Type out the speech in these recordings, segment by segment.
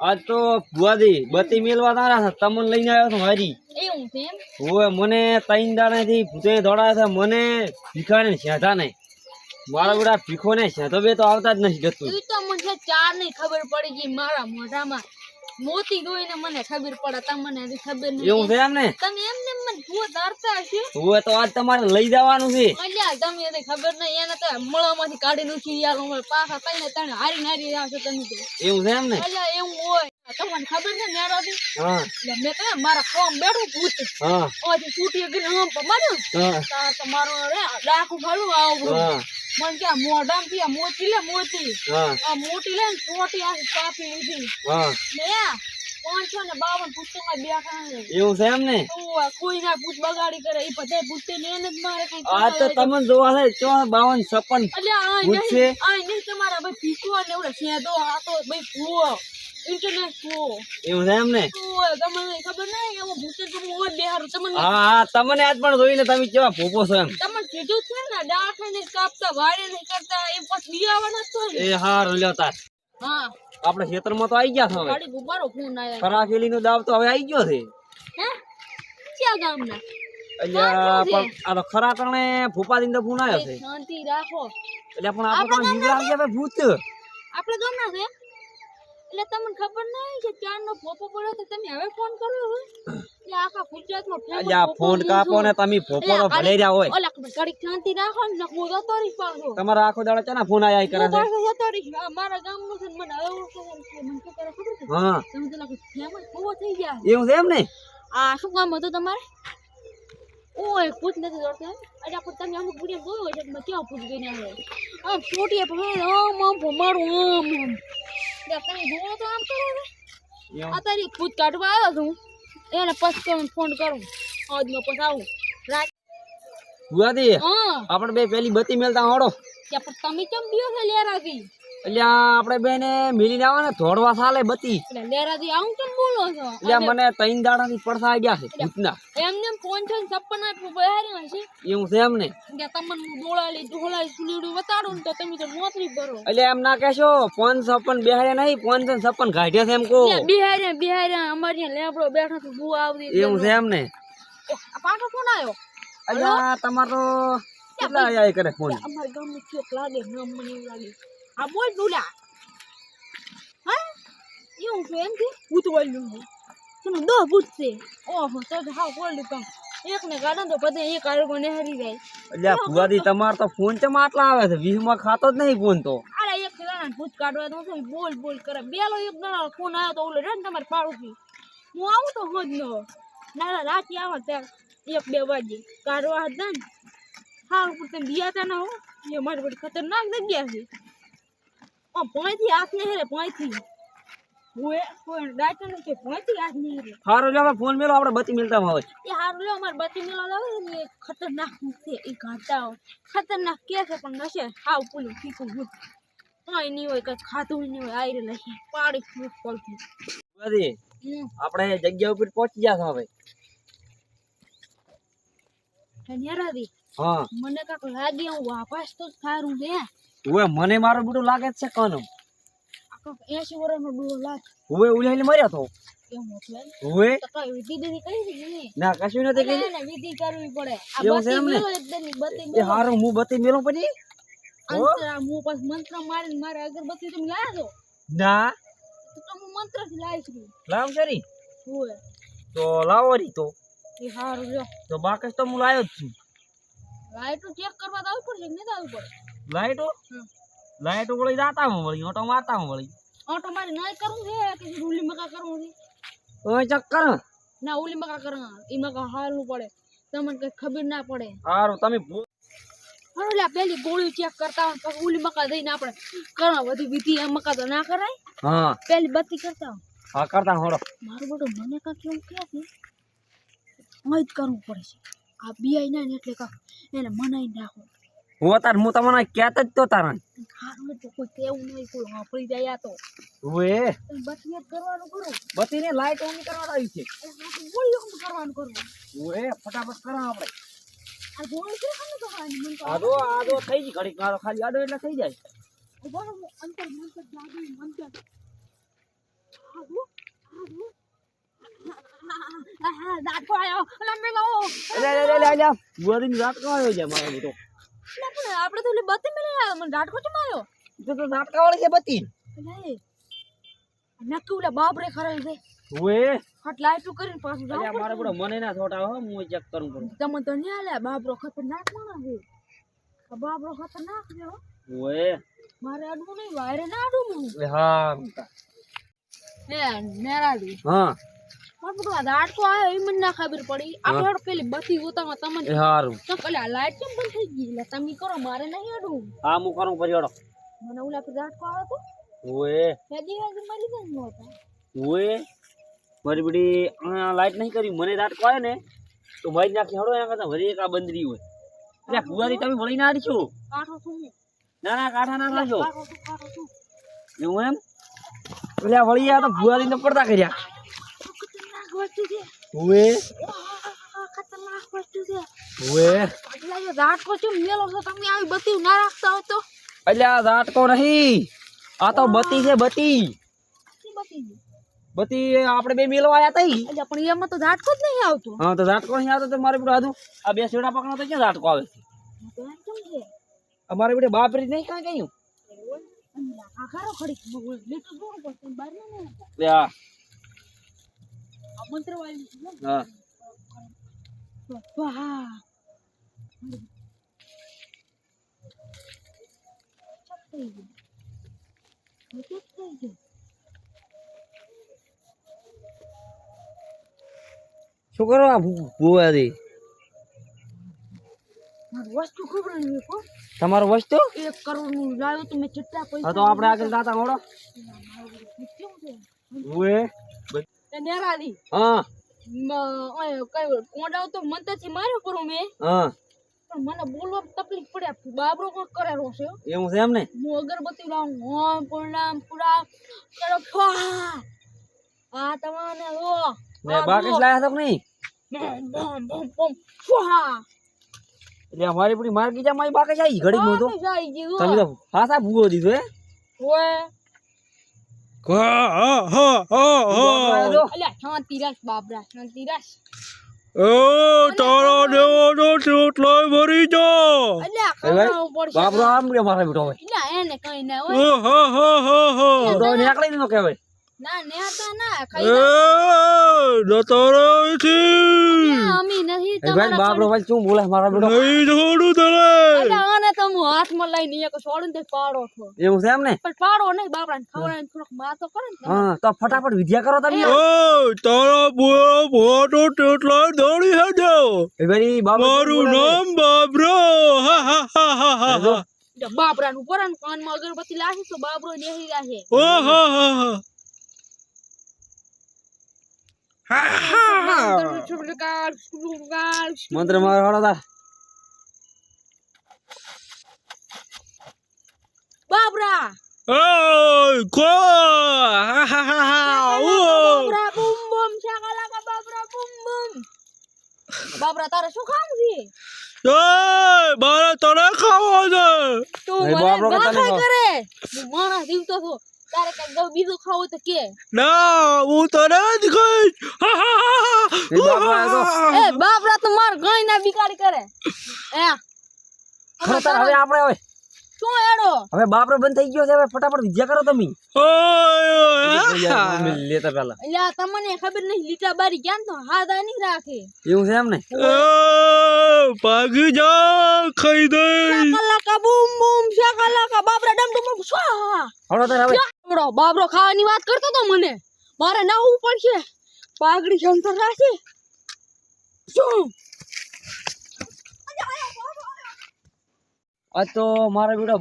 આજ તો ભુવાજી બત્તી મેલવા તારા છે. તમને લઈને આવ્યો છું હારી. હવે મને ત્રણ દાણાથી ભૂતે દોડા છે. મને ભીખાને સેધા નહીં. મારા બધા ભીખો ને સેધો બે તો આવતા જ નથી જતું. તો મને ચારની ખબર પડી ગઈ મારા મોઢામાં. મોતી જોઈને મને ખબર પડે તમને હજી ખબર એવું છે એમ ને? તમે એમને મને ભૂત હારતા છે હું તો આજ તમારે લઈ જવાનું છે. અલ્યા તમે એને ખબર નહીં એને તો મળામાંથી કાઢી નાખી યાર હું પાછા તને તને હારી નારી આવશે તમે એવું છે એમને અલ્યા એવું હોય. તમને ખબર છે ન્યારાથી હા. મેં તો મારા ફોર્મ બેઠું ભૂત. હા. ઓથી છૂટી ગઈ હમ માર્યું હા. તાર તો મારો રે ડાકુ ભાડું આવું હા. મને મોઢામથી મોતી લે મોતી. હા. આ મોટી લે ને આ કાપી લીધી. હા. ને પાંચસો ને બાવન પુસ્તકમાં બેઠા છે. એવું છે એમ ને? કોઈ ના પૂછ બગાડી કરે એ બધા પૂછતે ને એને મારે કઈ આ તો તમને જોવા છે ચો બાવન છપ્પન એટલે આ? નહીં તમારા ભાઈ પીકો ને એવડે તો આ તો ભાઈ ભૂવો. ઇન્ટરનેટ ભૂવો એવું તમને ખબર નહીં તો હું હોય બેહારું તમને હા હા તમને આજ પણ જોઈને તમે કેવા ભોપો છો એમ? તમને કીધું છે ને ડાઠ ને કાપતા વાડે નહીં કરતા એ પછી બિયાવાના જ એ હાર લ્યો તાર. હા. આપણે ખેતરમાં તો આવી ગયા છો હવે. ગાડી ગુબારો ફોન આયા. ખરાખેલી નો દાવ તો હવે આવી ગયો છે. હે? ક્યાં ગામના? અલ્યા પણ આ તો ખરા કારણે ફૂપા દીને તો ફોન આવ્યો છે. શાંતિ રાખો. એટલે પણ આપણે પણ જીવડા ગયા ભૂત. આપણે ગામના છે? એટલે તમને ખબર નહીં કે ચારનો પોપો પડ્યો તો તમે હવે ફોન કરો એટલે આખા ગુજરાતમાં famous આ ફોન કાપો ને તમે તો ભલે રહ્યા હોય. ઓલા ઘડીક શાંતિ રાખો ને હું જતો રહીશ પાછો. તમારા આખો દાડો ચાના ફોન આયા કરે છે? પાછો જતો રહીશ મારા ગામનું છે મને હવે ઓળખો છે મને શું કરે ખબર છે? હા. તમે તો લાગે ફેમસ પોવો થઈ ગયા એવું છે એમ ને? આ શું કામ હતું તમારે? ઓય પૂછ નથી દોડતા અરે આપણે તમે અમુક વીડિયો જોયો છે મેં ક્યાં પૂછ ગઈ ને હવે આમ છોટીએ પણ આમ આમ ભમાડું આમ આમ. તમે જોવો તો આમ કરો એવું. આ તારી પૂછ કાઢવા આવ્યો છું. એને પછી તમને ફોન કરું. આજનો પછી આવું. રાત ભુવાજી હા. આપણે બે પેલી બત્તી મેલતા હોડો. ત્યાં પણ તમે કેમ દિયો છે લેરાથી? એટલે આપણે બેને મિલીને આવે ને ધોડવા ચાલે બતી. લેરાથી આવું કેમ બોલો છો? એટલે મને ત્રણ દાડાથી પડસા ગયા છે ભૂતના. એમને ફોન છે છપ્પન આપ્યું હશે એવું છે એમ કે તમને દોડાલી દોડાલી સુલીડું બતાડું ને તો તમે તો નોકરી ભરો. એટલે એમ ના કહેશો ફોન છપ્પન નહીં ફોન છે છપ્પન કાઢ્યા છે એમ કહો. બિહારે બિહારે અમારી લેબડો બેઠો તો બુ આવતી એવું છે એમ. પાછો ફોન આવ્યો અલ્યા તમારો કેટલા આયા કરે ફોન? અમારા ગામનું ચોક લાગે નામ મને એવું લાગે. આ બોલ દુલા હા એવું છે એમ કે ભૂત વાળ્યું છે તને દો ભૂત છે ઓહો તો તો હાવ બોલ કામ એક ને ગાડો તો પછી એક આરોગો ને હરી જાય એટલે ભુવાજી તમાર તો ફોન ચમ આટલા આવે છે વીસમાં ખાતો જ નહીં ફોન તો અરે એક જણા ભૂત કાઢવા તો શું બોલ બોલ કરે બેલો એક જણા ફોન આવ્યો તો ઓલો રે ને તમારે છું હું આવું તો હોજ નો ના રાતે આવે ત્યાં એક બે વાગે કાઢવા હતા ને હા ઉપર તમે હતા ના હો એ મારી બધી ખતરનાક જગ્યા છે પોઈથી હાથ નહીં હેરે પોઈથી હેરે લ્યો ફોન મેલો આપણે બત્તી મેલતા હોય. એ હારું લ્યો અમારે બત્તી મેળવા લાવે ને ખતરનાક છે એ ઘાટા હોય ખતરનાક કે છે પણ નશે. હાવ પુલું ફીકું ભૂત કાંઈ નહીં હોય કંઈ ખાતું નહીં હોય આયરે લખી પાડી ફૂટ પડતી હમ. આપણે જગ્યા ઉપર પહોંચી ગયા હવે. હા મને કાંક લાગે હું વાપસ તો સારું છે. હવે મને મારું બુડો લાગે છે કોનું આ કાંક નો વર્ષનો ડોર લાગ. હવે ઉલાઈને મર્યા તો. હવે તો કઈ વિધિ દીધી કરી છે ના કશું નથી એટલે કીધું વિધિ કરવી પડે. આ ને? મેલો એકદમ ઈ એ હારું હું બત્તી મેલો પછી? અંતરા હું? પાસ મંત્ર મારીને મારે અગરબત્તી તમે લાયા છો? ના. તો હું મંત્રથી લાવી છું લાવ કરી હોય તો લાવો રી તો. એ સારું જો તો બાકસ તો હું લાવ્યો જ છું. લાઈટો ચેક કરવા તો આવવું પડશે ને તો આવવું પડે? લાઈટો. લાઈટો વળી જાતા માં વળી ઓટો મારતા માં વળી. ઓટો મારી નહીં કરું છે કે ઉલી મકા કરું છે ઓય એ ચક્કર. ના ઉલી મકા કરું ઈ મકા હારવું પડે. તમને કઈ ખબર ના પડે. હારું તમે ભૂ- પેલી ગોળી ચેક કરતા હોય પછી ઉલી મકા દઈને આપણે કરવા બધી વિધિ એમ મકા તો ના કરાય? હા. પેલી બત્તી કરતા. હા કરતા હોડો મારું બધું મને કા કેવું કે છે? જ કરવું પડે છે. આ બિયાઈ ના ને એટલે કા એને મનાઈ નાખો. હું તાર હું તમને કહેત જ તો તારા હારું તો કોઈ કેવું નહીં કોઈ વાપરી જાય આ તો હવે તમે બત્તી કરવાનું કરું બત્તી ને લાઈટ ઓન કરવાનું આવી છે કરવાનું કરવું ઓએ ફટાફટ કરો આપણે આદો આદો થઈ ગઈ ઘડીક મારો ખાલી આડો એટલે થઈ જાય હું અંતર મંતર જાદુ મંતર હા, આ દાંતો આયો અલા મેં લાવો એટલે એટલે એટલે એટલે રાત કો આવ્યો છે મારો બેટો પણ આપણે તો બત્તી મેલે મને દાંટકો ચમ આવ્યો તો નાટકા વાળી છે અલા નક્કી ઓલા બાપ રે ખરેલ છે. ઓએ. હટ લાઈટું કરીને પાછું જાવ અરે મારા બડો મને ના છોટા હો હું ચેક કરું કરું. તમે તો નહીં બાપ રો ખતરનાક માણસ છે. આ બાબરો ખતરનાક છે ઓએ. મારે અડવું નહીં વાયરે ના અડવું હું હા. હે નેરાડી. હા. આ દાંટકો આવ્યો એ મને ના ખબર પડી. આપણે પેલી બત્તી ઉતામાં તમને હારું. તો કલે લાઈટ કેમ બંધ થઈ ગઈ? એટલે તમે કરો મારે નહીં અડવું. હા હું કરું પછી હેડો મને ઓલા પર આવ્યો તો. ઓએ. હેજી હેજી મરી જાય ને ઓએ. મારી બેટી આ લાઈટ નહીં કરી મને રાત કહે ને તો મારી નાખી હડો એના કરતા વળી એક આ બંદરી હોય. એટલે ભુવારી તમે વળી ના છો કાઠો છું ના ના કાંઠા ના છું એવું એમ? એટલે વળી આ તો ભુવારી ને પડતા કર્યા. વસ્તુ છે. ઓએ ખતરનાક વસ્તુ છે. ઓએ એટલે જો દાંટકો છે મેલો છો? તમે આવી બત્તી ના રાખતા હોય તો. એટલે ઝાટકો નહીં. આ તો બતી છે બતી શી બતી આપણે બે મેલવા આયા તા ઈ. પણ એમાં તો ઝાટકો જ નહીં આવતો. હા તો ઝાટકો નહીં આવતો તો મારે બેટું આધું આ બે શેડા પકડો તો ક્યાં ઝાટકો આવે છે? અમારે બેટે બાપરી નહીં કાંઈ કહ્યું ખારો ખડી. લીટું બહાર નહીં. હા. શું કરો આ ભુવારી? મારું વસ્તુ ખબર નહીં કો તમારું વસ્તુ? એક કરોડનું લાવ્યો તો મેં ચિટ્ટા પૈસા તો આપણે આગળ દાતા ઓએ તે હા. ઓય કઈ કોડાવ તો મંતરથી માર્યો કરું મેં. હા. પણ મને બોલવા તકલીફ પડે. બાબરો કોણ કરેલો છે? એવું છે એમ ને? હું અગરબત્તી લાવું. ઓમ પૂર્ણામ પૂરા કરો ફા. આ તમાને લો. ને બાકીસ લાયા તો નહીં? બમ બમ બમ બમ ફા. એટલે અમારી પૂરી માર્કી જા મારી બાકીસ આવી ઘડી નું તો. તમે ભૂવો દીધો હે? ઓય. બાપરો આમ કે મારા બેટો હોય અલ્યા એને કઈ ના હોય. નીકળી દીધો કહેવાય ના નેતા ના ખાઈ નતારો થી અમી નથી ભાઈ તમારા બાપરો ભાઈ શું બોલે મારા બેટો? નહીં છોડું તને. અલ્યા આને તો હું હાથમાં લઈને એક છોડું તે પાડો છો. એવું છે એમ ને? પણ પાડો નહીં બાપરાને ખવડાવીને થોડોક માતો કરે ને હા તો ફટાફટ વિદ્યા કરો તમે. ઓ તારા બુઆ ભોટો ચોટલો દોડી હજો એ ભાઈ બાપરો મારું નામ બાબરો. હા હા હા હા હા હા. એટલે બાપરાનું પરાનું કાનમાં અગરબત્તી લાગે તો બાબરો નેહી રાખે ઓહો હા હા. હા મંત્ર મારો હળો તાર બાબરા ઓય કો હા હા હા હા ઓ બાબરા બૂમ બૂમ શાકાલાકા બાબરા બૂમ બૂમ બાબરા તારે શું ખાવું છે ઓય મારે તને ખાવો છે તું ભાઈ, મને તારે કઈ ગૌ બીજું ખાવું તો કે. ના હું હા હા હા એ બાપરા તો. તો માર ગાય ના બિગાડી કરે. એ હવે આપણે હવે શું એડો હવે બાપરો બંધ થઈ ગયો છે હવે ફટાફટ વિદ્યા કરો તમે. લેતા પેલા એટલે તમને ખબર નહીં લીટા બારી ક્યાં તો હાથ નહીં રાખે. એવું છે એમ ને ભાગી જા ખાઈ દે. શાકાલાકા બૂમ બૂમ શાકાલાકા બાબરા ડમ ડમ સ્વાહા. હળો તાર હવે. ખાવાની વાત કરતો તો મને? મારે નાવું પડશે. પાઘડી શંકર રાખી શું? આ તો મારો બેટો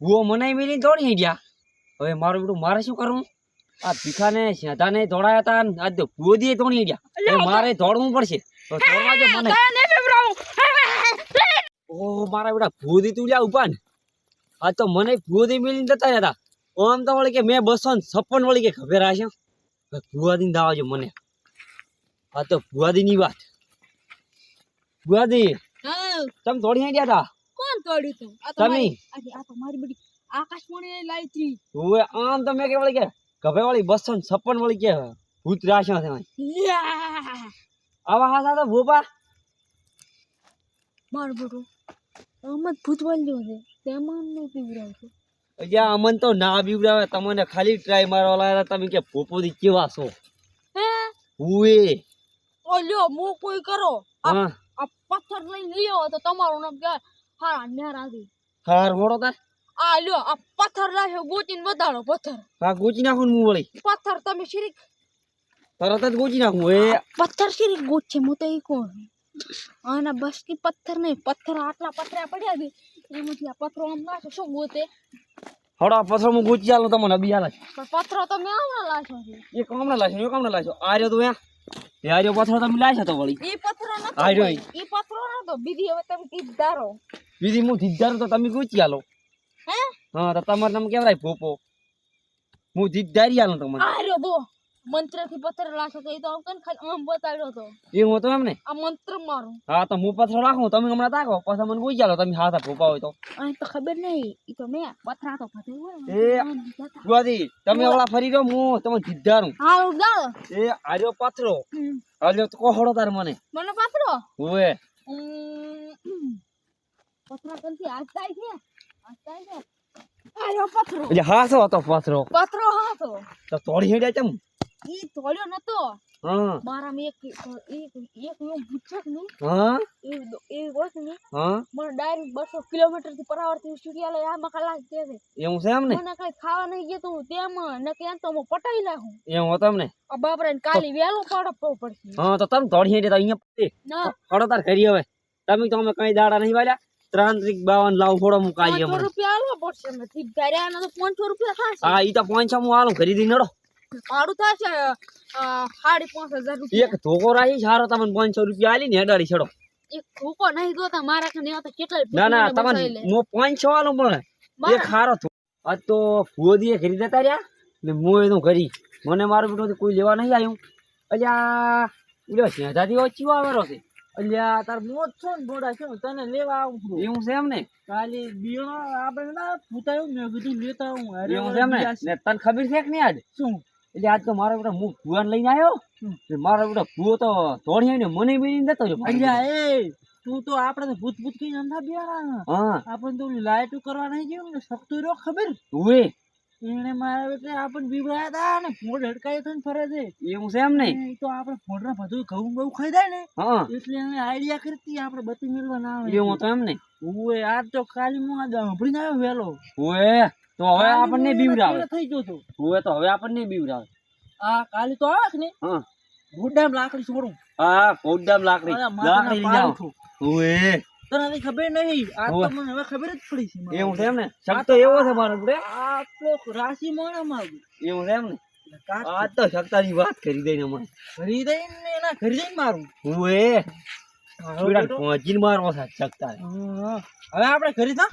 ભૂવો મને મેલી દોડી ગયા હવે મારો બેટો મારે શું કરવું? આ ભીખાને શેતાને દોડાયા હતા આજ તો ભૂવો દીએ દોડી ગયા મારે દોડવું પડશે. તો દોડવા મને. મારા બેટા ભૂવો દી તું લ્યા ઊભા ને. આ તો મને ભૂવો દી મેલી જતા હતા. આમ તો વળી કે મેં બસો ને છપ્પન વળી કે ખબર હશે ભૂવા દી દાવાજો મને. આ તો ભૂવા ની વાત. ભુવાદી તમે દોડી ગયા હતા? કોણ તોડ્યું તું. આ તો તમે? આ તો મારી બડી આકાશવાણી લાઈ હતી હવે આમ તો મેં કે વળી કે ગભે વાળી બસો ને છપ્પન વળી કે ભૂત રાશિ છે આવા હા સાથે ભોપા માર બેટો અમત ભૂત વાળ્યો છે. તેમાં નહીં છે અલ્યા અમન તો ના બીવડાવે તમને ખાલી ટ્રાય મારવા લાગ્યા તમે કે ભોપોથી કેવા છો? હે? હુએ ઓ લ્યો મો કોઈ કરો? આ પથ્થર લઈ લ્યો તો તમારું નામ કે હારા ન્યારાથી હાર મોડો તાર. આ લ્યો આ પથ્થર લાવ્યો ગોચીને બતાડો પથ્થર. હા ગોચી નાખું હું વળી. પથ્થર તમે શીરીક તરત જ ગોચી નાખું એ પથ્થર શીરીક ગોચે હું તો એ કોણ? આના બસ કે પથ્થર નહીં પથ્થર આટલા પથરા પડ્યા છે એમાંથી આ પથરો આમ નાખો શું ગોતે? હડો પથરો હું ગોચી આલો તમને હાલ પણ પથરો તમે આમાં લાશો છે. એ કામના લાશો એ કામના લાશો આ રહ્યો તો એ આર્યો પથરો તમે લાશો તો વળી. એ પથરો નતો આર્યો એ પથરો નતો. બીજી હવે તમે કીધ ધારો. બીજી હું જીદ્દાર તો તમે ગોચી આલો. હે? હા તો તમારે નામ કેવરાય ભોપો? હું ધીધારી આલો તમને. આરો બો મંત્રથી પથ્થર લાશો તો એ તો આવતો ખાલી આમ બતાડ્યો તો. એ હું તો એમ ને આ મંત્ર મારો. હા તો હું પથ્થર રાખું તમે હમણાં તાકો પછી મને ગોચી આલો તમે હાથા ભોપા હોય તો. આ તો ખબર નહીં ઈ તો મેં પથરા તો હોય એ. ગુવાદી તમે ઓલા ફરી રહ્યો હું તમે ધીધારું હા ઉડાડો. એ આર્યો પથરો હમ. તો કોહડો તાર મને. મને પથરો હોવે. પથરા કંથી હાથ થાય છે? હાથ થાય છે? આ પથરો. એટલે હાસો હતો પથરો. પથરો હાથો તો તોડી હેડ્યા ચમ ઈ તોડ્યો નતો. હા. મારામાં એક એક એક એવું પૂછક હા. એ એ હા. મને ડાયરેક્ટ કિલોમીટરથી થી છે. છે એમ ને? મને કઈ ખાવા નહીં ગયું તું તેમાં ને ક્યાં તો હું પટાઈ નાખું. એવું હતો તમને આ બાપરે ને કાલી વેલો પડવો પડશે. હા તો તમે તોડી હેડે તો અહીંયા પડે ના. તાર કરી હવે. તમે તો અમે કઈ દાડા નહીં વાલ્યા ત્રણ ત્રીક બાવન લાવ ફોડો હું કાઈ હમણાં. રૂપિયા આલવા પડશે નથી ભર્યા તો પાંચસો રૂપિયા થશે. હા ઈ તો પાંચસો હું હાલું ખરીદી નડો. ભાડું થાશે અ, સાડી પાંચ હજાર રૂપિયા. એક ધોકો રાખી સારો તમને પાંચસો રૂપિયા આલી ને હેડાડી છડો. એક ભૂકો નહીં દોતા મારા કને તો કેટલા ના ના તમને બચાવી લે. હું પણ. એક મારા- હારો આ તો ફુઓદીએ ખરીદા તાર્યા ને મો એનું કરી. મને મારું બેટો કોઈ લેવા નહીં આવ્યું. અલ્યા ઉડ્યો છે દાદી ઓછી આવેલો છે. અલ્યા તાર મોત છો ને બોડા છો તને લેવા આવું એવું છે એમ ને? કાલે બીઓ આપણે ના પૂતાયું મેં કીધું લેતા હું અરે એવું છે એમ ને? ને તને ખબર છે કે નહીં આજ? શું? એટલે આજ તો મારો બેટો હું ભુવાને લઈને આવ્યો મારો બેટો ભૂવો તો ધોણી ને મને બી જતો રહ્યો. અલ્યા એ તું તો આપણે ભૂત ભૂત કઈ અંધા બિયારા હા. આપણે તો લાઈટ કરવા નહીં ગયું ને શકતું રહ્યો ખબર? ઉવે એને મારા એટલે આપણને બીવડાયા હતા ને ફોડ હડકાઈ થઈને ફરે છે એવું છે એમ ને તો આપણે ફોડને બધું ઘઉં બહુ ખાઈ જાય ને. એટલે એને આઈડિયા કરતી આપણે બત્તી મેળવા ના આવે. એવું તો એમ ને ઓય આજ તો ખાલી હું આજ સાંભળીને આવ્યો વહેલો. ઉવે તો હવે આપણને બીવડાવે. થઈ ગયો તો ઉવે તો હવે આપણને બીવડાવે. આ કાલી તો આવે ને? હા. ગોડામ લાકડી છોડું. હા ગોડામ લાકડી. લાકડી લઈ ઉઠું. ઉવે. તને ખબર નહીં. આ તો મને હવે ખબર જ પડી છે. એવું છે એમ ને? શક તો એવો છે મારો બેટે આ તો રાશિ મોણા માં એવું છે એમ ને? આ તો શકતાની વાત કરી દઈને મને. કરી દઈ ને એના કરી દઈ મારું. હું એ. પહોંચીને મારવો છે શકતા. હવે આપણે કરી થા